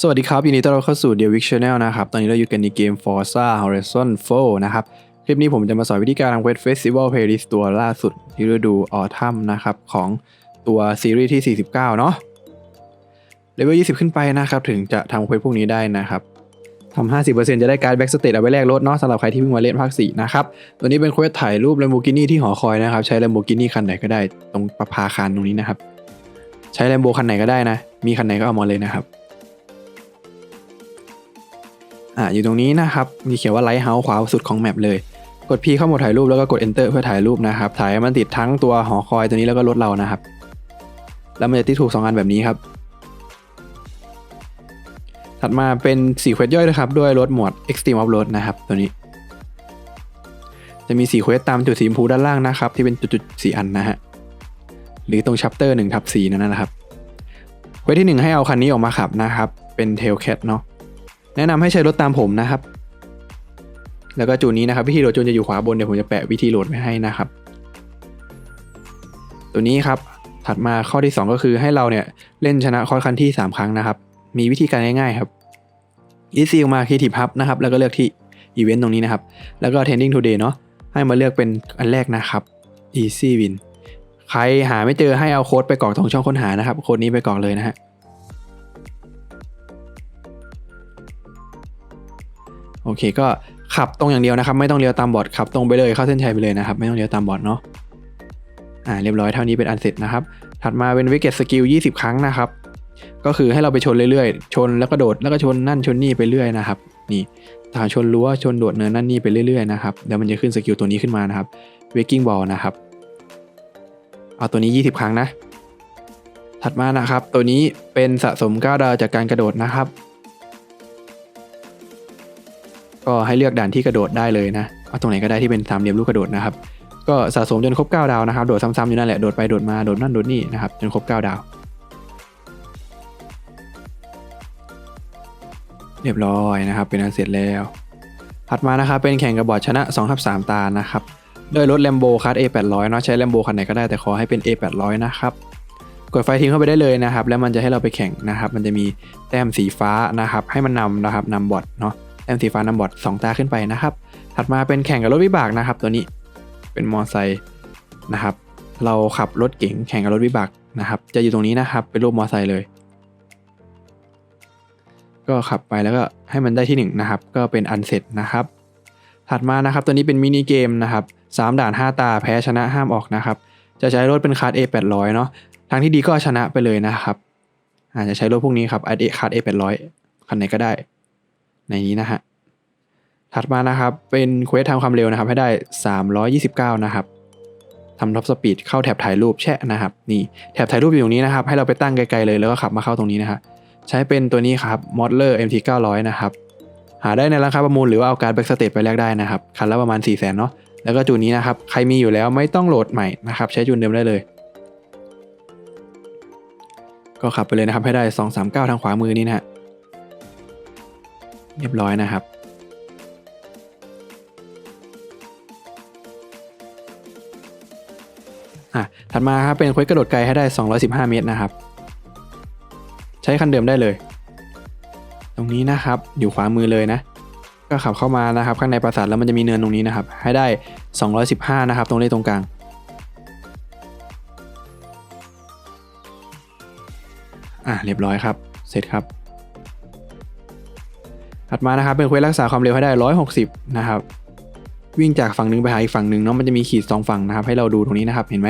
สวัสดีครับยินดีต้อนรับเข้าสู่ The Wick Channel นะครับ ตอนนี้เราอยู่กันในเกม Forza Horizon 4 นะครับ คลิปนี้ผมจะมาสอนวิธีการทำเควส Festival Playlist ตัวล่าสุดที่ฤดู Autumn นะครับ ของตัวซีรีส์ที่ 49 เนาะเลเวล 20 ขึ้นไปนะครับ ถึงจะทำเควสพวกนี้ได้นะครับทำ 50%จะได้การแบ็กสเตตเอาไว้แลกรถเนาะสำหรับใครที่เพิ่งมาเล่นภาค 4 นะครับ ตัวนี้เป็นเควสถ่ายรูป Lamborghini ที่หอคอยนะครับ ใช้ Lamborghini คันไหนก็ได้ ตรงประภาคารตรงนี้นะครับ ใช้ Lambo คันไหนก็ได้นะ มีคันไหนก็เอามาเลยนะครับ อ่าอยู่ตรงนี้นะครับมีเขียนว่าไลท์เฮาส์ขวาสุดของแมปเลย กด P เข้าโหมดถ่ายรูปแล้วก็กด Enter เพื่อถ่ายรูปนะครับถ่ายให้มันติดทั้งตัวหอคอยตัวนี้แล้วก็รถเรานะครับ แล้วมันจะติดถูก2อันแบบนี้ครับ ถัดมาเป็น4เควสย่อยนะครับ ด้วยรถหมวด Extreme Off Road นะครับตัวนี้ จะมี4เควสตามจุดสีชมพูด้านล่างนะครับ ที่เป็นจุดๆสีอันนะฮะหรือตรงชัปเตอร์1ทับ4นั่นนะครับเควสที่ 1 ให้เอาคันนี้ออกมาขับนะครับ เป็น Tailcat เนาะ แนะนำให้ใช้รถตามผมนะครับ แล้วก็จูนนี้นะครับ วิธีโหลดจูนจะอยู่ขวาบนเดี๋ยวผมจะแปะวิธีโหลดไว้ให้นะครับ ตัวนี้ครับถัดมาข้อที่ 2 ก็คือให้เราเนี่ยเล่นชนะคอร์สคันที่ 3 ครั้งนะครับ มีวิธีการง่ายๆครับ easy ออกมา creative hub นะครับ แล้วก็เลือกที่ event ตรงนี้นะครับ แล้วก็ trending today เนาะให้มาเลือกเป็นอันแรกนะครับ easy win ใครหาไม่เจอให้เอาโค้ดไปกรอกตรงช่องค้นหานะครับ โค้ดนี้ไปกรอกเลยนะฮะ โอเคก็ขับตรงอย่างเดียวนะครับ ไม่ต้องเลี้ยวตามบอร์ดขับตรงไปเลยเข้าเส้นชัยไปเลยนะครับ ไม่ต้องเลี้ยวตามบอร์ดเนาะอ่าเรียบร้อยเท่านี้เป็นอันเสร็จนะครับ ถัดมาเป็นวิกเก็ตสกิล20 ครั้งนะครับ ก็คือให้เราไปชนเรื่อยๆ ชนแล้วก็โดดแล้วก็ชนนั่นชนนี่ไปเรื่อยนะครับ นี่ทาชนรั้วชนโดดเนินนั่นนี่ไปเรื่อยๆนะครับเดี๋ยวมันจะขึ้นสกิลตัวนี้ขึ้นมานะครับเวกกิ้งบอลนะครับเอาตัวนี้ 20 ครั้งนะ ถัดมานะครับ ตัวนี้เป็นสะสม 9 ดาวจากการกระโดดนะครับ ก็ให้เลือกด่านที่กระโดดได้เลยนะเอาตรงไหนก็ได้ที่เป็นสามเหลี่ยมลูกกระโดดนะครับก็สะสมจนครบ 9 ดาวนะครับโดดซ้ำๆอยู่นั่นแหละโดดไปโดดมาโดดนั่นโดดนี่นะครับจนครบ 9 ดาว เรียบร้อยนะครับ เป็นอันเสร็จแล้ว ถัดมานะครับเป็นแข่งกับบอดชนะ2ทับ3ตานะครับด้วยรถ Lambo คัส A800 เนาะใช้ Lambo คันไหนก็ได้แต่ขอให้เป็น A800 นะครับกดไฟทิ้งเข้าไปได้เลยนะครับ แล้วมันจะให้เราไปแข่งนะครับ มันจะมีแต้มสีฟ้านะครับ ให้มันนำนะครับนำบอดเนาะ แต้มสีฟ้านำบอร์ด2ตาขึ้นไปนะครับ ถัดมาเป็นแข่งกับรถวิบากนะครับ ตัวนี้เป็นมอไซค์นะครับ เราขับรถเก๋งแข่งกับรถวิบากนะครับ จะอยู่ตรงนี้นะครับ เป็นรูปมอไซค์เลย ก็ขับไปแล้วก็ให้มันได้ที่1นะครับ ก็เป็นอันเสร็จนะครับ ถัดมานะครับ ตัวนี้เป็นมินิเกมนะครับ3ด่าน 5 ตาแพ้ชนะห้ามออกนะครับ จะใช้รถเป็นคาร์ด A800 เนาะ ทางที่ดีก็ชนะไปเลยนะครับอาจจะใช้รถพวกนี้ครับคาร์ด A800 คันไหนก็ได้ ในนี้นะฮะ ถัดมานะครับ เป็นเควสทำความเร็วนะครับ ให้ได้ 329 นะครับทำท็อปสปีดเข้าแถบถ่ายรูปแช่นะครับ นี่แถบถ่ายรูปอยู่ตรงนี้นะครับ ให้เราไปตั้งไกลๆเลยแล้วก็ขับมาเข้าตรงนี้นะฮะใช้เป็นตัวนี้ครับ Modler MT 900 นะครับ หาได้ในราคาประมูลหรือว่าเอาการแบ็กสเตทไปแลกได้นะครับ คันละประมาณ 4 0 0 0 0นเนาะแล้วก็จูนนี้นะครับ ใครมีอยู่แล้วไม่ต้องโหลดใหม่นะครับ ใช้จูนเดิมได้เลย ก็ขับไปเลยนะครับ ให้ได้ 239 ทางขวามือนี้นะฮะ เรียบร้อยนะครับ อะ ถัดมาครับเป็นเควสกระโดดไกลให้ได้ 215 เมตรนะครับ ใช้คันเดิมได้เลย ตรงนี้นะครับอยู่ขวามือเลยนะ ก็ขับเข้ามานะครับ ข้างในปราสาทแล้วมันจะมีเนินตรงนี้นะครับ ให้ได้ 215 นะครับ ตรงเลขตรงกลางอะเรียบร้อยครับ เสร็จครับ ถัดมานะครับเป็นเควสรักษาความเร็วให้ได้ 160 นะครับ วิ่งจากฝั่งหนึ่งไปหาอีกฝั่งหนึ่งเนาะมันจะมีขีดสองฝั่งนะครับ ให้เราดูตรงนี้นะครับ เห็นไหม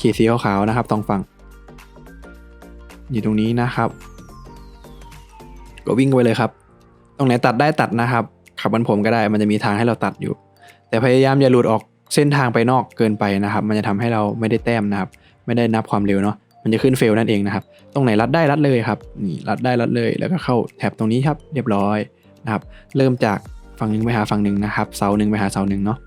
ขีดสีขาวๆนะครับตรงฝั่ง อยู่ตรงนี้นะครับ ก็วิ่งไปเลยครับ ตรงไหนตัดได้ตัดนะครับ ขับบนผมก็ได้มันจะมีทางให้เราตัดอยู่ แต่พยายามอย่าหลุดออกเส้นทางไปนอกเกินไปนะครับ มันจะทำให้เราไม่ได้แต้มนะครับ ไม่ได้นับความเร็วเนาะมันจะขึ้นเฟลนั่นเองนะครับ ตรงไหนรัดได้รัดเลยครับ นี่รัดได้รัดเลย แล้วก็เข้าแถบตรงนี้ครับ เรียบร้อย นะครับ เริ่มจากฝั่งหนึ่งไปหาฝั่งหนึ่งนะครับ เสาหนึ่งไปหาเสาหนึ่งเนาะ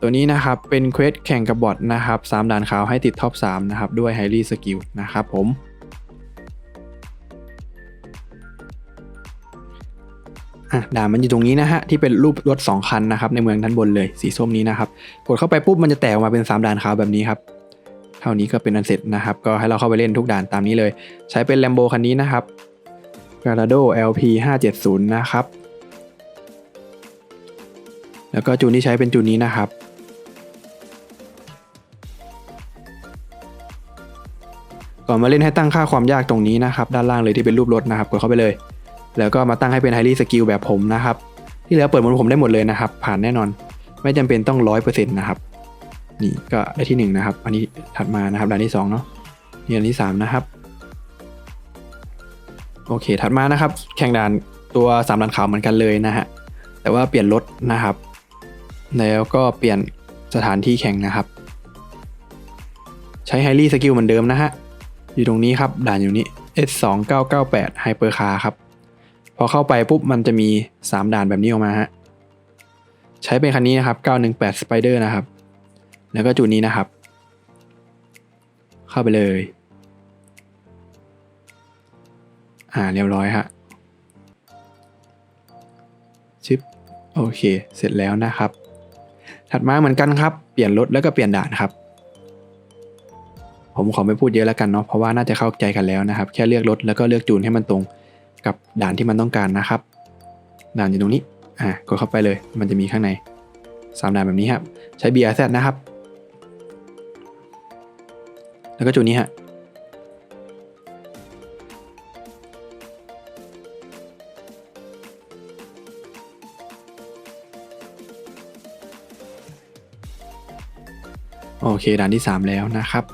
ตัวนี้นะครับเป็นเควสแข่งกับบอทนะครับสามด่านขาวให้ติดท็อป3นะครับด้วยไฮรี่สกิลนะครับผมด่านมันอยู่ตรงนี้นะฮะที่เป็นรูปรถ 2 คันนะครับในเมืองด้านบนเลยสีส้มนี้นะครับกดเข้าไปปุ๊บมันจะแตกออกมาเป็น 3 ด่านขาวแบบนี้ครับเท่านี้ก็เป็นอันเสร็จนะครับ ก็ให้เราเข้าไปเล่นทุกด่านตามนี้เลย ใช้เป็น Lambo คันนี้นะครับ Galado LP 570นะครับ แล้วก็จูนที่ใช้เป็นจูนนี้นะครับ ก่อนมาเล่นให้ตั้งค่าความยากตรงนี้นะครับ ด้านล่างเลยที่เป็นรูปรถนะครับกดเข้าไปเลย แล้วก็มาตั้งให้เป็น Highly Skill แบบผมนะครับ ที่เหลือเปิดหมดผมได้หมดเลยนะครับ ผ่านแน่นอน ไม่จำเป็นต้องร้อยเปอร์เซ็นต์นะครับนี่ก็ได้ที่หนึ่งนะครับ อันนี้ถัดมานะครับด่านที่สองเนาะนี่อันที่สามนะครับ โอเค ถัดมานะครับ แข่งด่านตัวสามด่านขาวเหมือนกันเลยนะฮะ แต่ว่าเปลี่ยนรถนะครับ แล้วก็เปลี่ยนสถานที่แข่งนะครับ ใช้ไฮรี่สกิลเหมือนเดิมนะฮะ อยู่ตรงนี้ครับ ด่านอยู่นี้ S2998 Hyper Car ครับ พอเข้าไปปุ๊บมันจะมี 3 ด่านแบบนี้ออกมาฮะ ใช้เป็นคันนี้นะครับ 918 Spider นะครับ แล้วก็จุดนี้นะครับ เข้าไปเลยาเรียบร้อยฮะชิปโอเค เสร็จแล้วนะครับ ถัดมาเหมือนกันครับ เปลี่ยนรถแล้วก็เปลี่ยนด่านครับ ผมขอไม่พูดเยอะแล้วกันเนาะ เพราะว่าน่าจะเข้าใจกันแล้วนะครับ แค่เลือกรถแล้วก็เลือกจูนให้มันตรงกับด่านที่มันต้องการนะครับ ด่านอยู่ตรงนี้ อะ กดเข้าไปเลย มันจะมีข้างในสามด่านแบบนี้ครับ ใช้ BRZ นะครับ แล้วก็จูนนี้ฮะ โอเคด่านที่ 3 แล้วนะครับ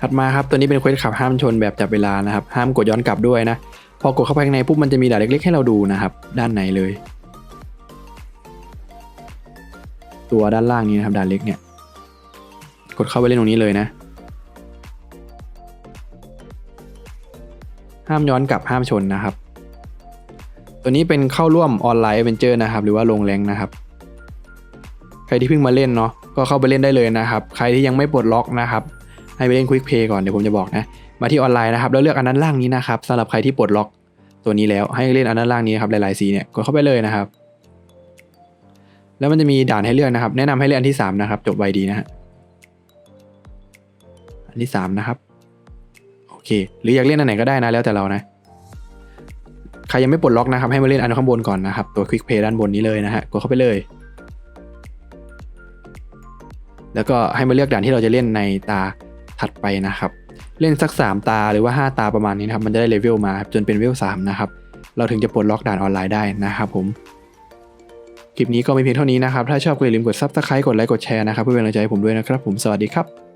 ถัดมาครับตัวนี้เป็นเควสขับห้ามชนแบบจับเวลานะครับ ห้ามกดย้อนกลับด้วยนะ พอกดเข้าไปข้างในปุ๊บมันจะมีด่านเล็กๆ ให้เราดูนะครับ ด้านในเลย ตัวด้านล่างนี้นะครับด่านเล็กเนี่ย กดเข้าไปเล่นตรงนี้เลยนะห้ามย้อนกลับห้ามชนนะครับ ตัวนี้เป็นเข้าร่วมออนไลน์เอเวนเจอร์นะครับ หรือว่าลงแรงนะครับ ใครที่เพิ่งมาเล่นเนาะ ก็เข้าไปเล่นได้เลยนะครับ ใครที่ยังไม่ปลดล็อกนะครับ ให้ไปเล่นควิกเพย์ก่อนเดี๋ยวผมจะบอกนะ มาที่ออนไลน์นะครับ แล้วเลือกอันนั้นล่างนี้นะครับสำหรับใครที่ปลดล็อกตัวนี้แล้วให้เล่นอันนั้นล่างนี้ครับหลายๆสีเนี่ยกดเข้าไปเลยนะครับ แล้วมันจะมีด่านให้เลือกนะครับ แนะนำให้เล่นอันที่สามนะครับจบไวดีนะฮะอันที่สามนะครับโอเค หรืออยากเล่นอันไหนก็ได้นะแล้วแต่เรานะใครยังไม่ปลดล็อกนะครับให้มาเล่นอันข้างบนก่อนนะครับตัวควิกเพย์ด้านบนนี้เลยนะฮะกดเข้าไปเลย แล้วก็ให้มาเลือกด่านที่เราจะเล่นในตาถัดไปนะครับ เล่นสัก 3 ตาหรือว่า 5 ตาประมาณนี้นะครับ มันจะได้เลเวลมาจนเป็นเลเวล3นะครับ เราถึงจะปลดล็อกด่านออนไลน์ได้นะครับผม คลิปนี้ก็ไม่เพียงเท่านี้นะครับ ถ้าชอบก็อย่าลืมกด Subscribe กดไลค์ กดแชร์นะครับ เพื่อเป็นกำลังใจให้ผมด้วยนะครับ ผม สวัสดีครับ